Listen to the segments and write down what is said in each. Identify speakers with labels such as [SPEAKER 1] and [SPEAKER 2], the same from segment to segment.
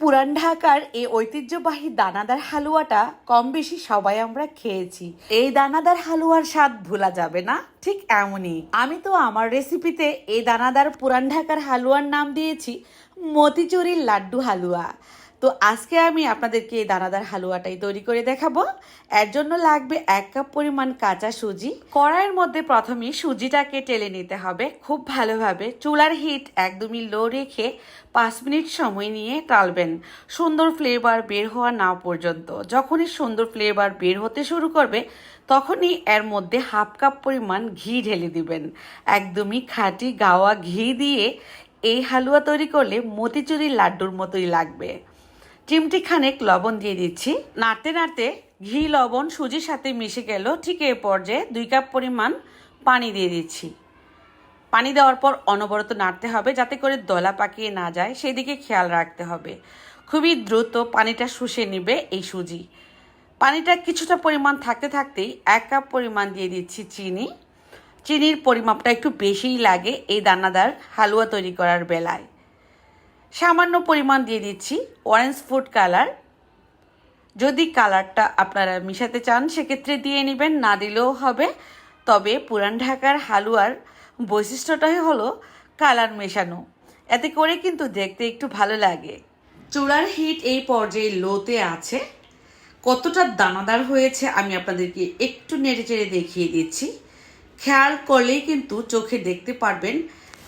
[SPEAKER 1] পুরান ঢাকার এই ঐতিহ্যবাহী দানাদার হালুয়াটা কম বেশি সবাই আমরা খেয়েছি। এই দানাদার হালুয়ার স্বাদ ভোলা যাবে না, ঠিক এমনই। আমি তো আমার রেসিপিতে এই দানাদার পুরান ঢাকার হালুয়ার নাম দিয়েছি, মতিচুরির লাড্ডু হালুয়া। তো আজকে আমি আপনাদেরকে এই দানাদার হালুয়াটাই তৈরি করে দেখাবো। এর জন্য লাগবে এক কাপ পরিমাণ কাঁচা সুজি। কড়াইয়ের মধ্যে প্রথমে সুজিটাকে টেলে নিতে হবে খুব ভালোভাবে। চুলার হিট একদমই লো রেখে পাঁচ মিনিট সময় নিয়ে টালবেন। সুন্দর ফ্লেভার বের হওয়া না পর্যন্ত। যখনই সুন্দর ফ্লেভার বের হতে শুরু করবে, তখনই এর মধ্যে হাফ কাপ পরিমাণ ঘি ঢেলে দিবেন। একদমই খাঁটি গাওয়া ঘি দিয়ে এই হালুয়া তৈরি করলে মতিচুরি লাড্ডুর মতোই লাগবে। চিমটি খানেক লবণ দিয়ে দিচ্ছি। নাড়তে নাড়তে ঘি, লবণ, সুজির সাথে মিশে গেল। ঠিক এই পর্যায়ে দুই কাপ পরিমাণ পানি দিয়ে দিচ্ছি। পানি দেওয়ার পর অনবরত নাড়তে হবে যাতে করে দলা পাকিয়ে না যায়। সেদিকে খেয়াল রাখতে হবে। খুবই দ্রুত পানিটা শুষে নিবে এই সুজি। পানিটা কিছুটা পরিমাণ থাকতে থাকতেই এক কাপ পরিমাণ দিয়ে দিচ্ছি চিনি। চিনির পরিমাপটা একটু বেশিই লাগে এই দানাদার হালুয়া তৈরি করার বেলায়। সামান্য পরিমাণ দিয়ে দিচ্ছি অরেঞ্জ ফুড কালার যদি কালারটা আপনারা মিশাতে চান, সেক্ষেত্রে দিয়ে নেবেন, না দিলেও হবে। তবে পুরান ঢাকার হালুয়ার বৈশিষ্ট্যটাই হলো কালার মেশানো। এতে করে কিন্তু দেখতে একটু ভালো লাগে। চূড়ার হিট এই পর্যায়ে লোতে আছে। কতটা দানাদার হয়েছে আমি আপনাদেরকে একটু নেড়ে চেড়ে দেখিয়ে দিচ্ছি। খেয়াল করলেই কিন্তু চোখে দেখতে পারবেন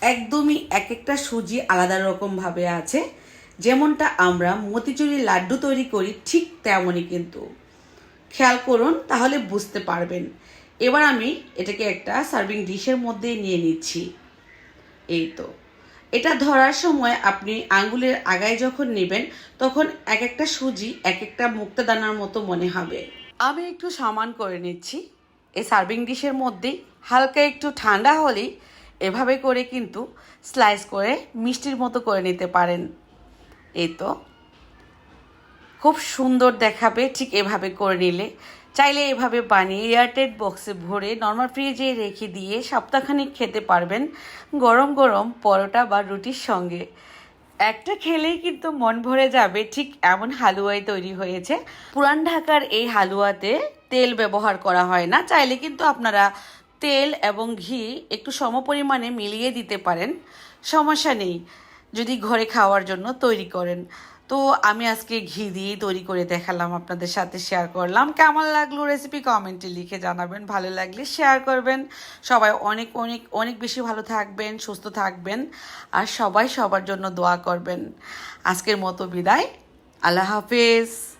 [SPEAKER 1] একদমই এক একটা সুজি আলাদা রকমভাবে আছে। যেমনটা আমরা মতিচুরি লাড্ডু তৈরি করি ঠিক তেমনই কিন্তু। খেয়াল করুন, তাহলে বুঝতে পারবেন। এবার আমি এটাকে একটা সার্ভিং ডিশের মধ্যে নিয়ে নিচ্ছি। এই তো। এটা ধরার সময় আপনি আঙ্গুলের আগায় যখন নেবেন, তখন এক একটা সুজি এক একটা মুক্তাদানার মতো মনে হবে। আমি একটু সমান করে নিচ্ছি। এই সার্ভিং ডিশের মধ্যেই হালকা একটু ঠান্ডা হলেই এভাবে করে কিন্তু স্লাইস করে মিষ্টির মতো করে নিতে পারেন। এই তো। খুব সুন্দর দেখাবে ঠিক এভাবে করে নিলে। চাইলে এভাবে বানিয়ে এয়ারটেড বক্সে ভরে নর্মাল ফ্রিজে রেখে দিয়ে সপ্তাহখানিক খেতে পারবেন গরম গরম পরোটা বা রুটির সঙ্গে। একটা খেলেই কিন্তু মন ভরে যাবে ঠিক এমন হালুয়াই তৈরি হয়েছে। পুরান ঢাকার এই হালুয়াতে তেল ব্যবহার করা হয় না। চাইলে কিন্তু আপনারা তেল এবং ঘি একটু সম পরিমাণে মিলিয়ে দিতে পারেন। সমস্যা নেই, যদি ঘরে খাওয়ার জন্য তৈরি করেন। তো আমি আজকে ঘি দিয়েই তৈরি করে দেখালাম, আপনাদের সাথে শেয়ার করলাম। কেমন লাগল রেসিপি কমেন্টে লিখে জানাবেন, ভালো লাগলে শেয়ার করবেন। সবাই অনেক অনেক অনেক বেশি ভালো থাকবেন, সুস্থ থাকবেন, আর সবাই সবার জন্য দোয়া করবেন। আজকের মতো বিদায়, আল্লাহ হাফেজ।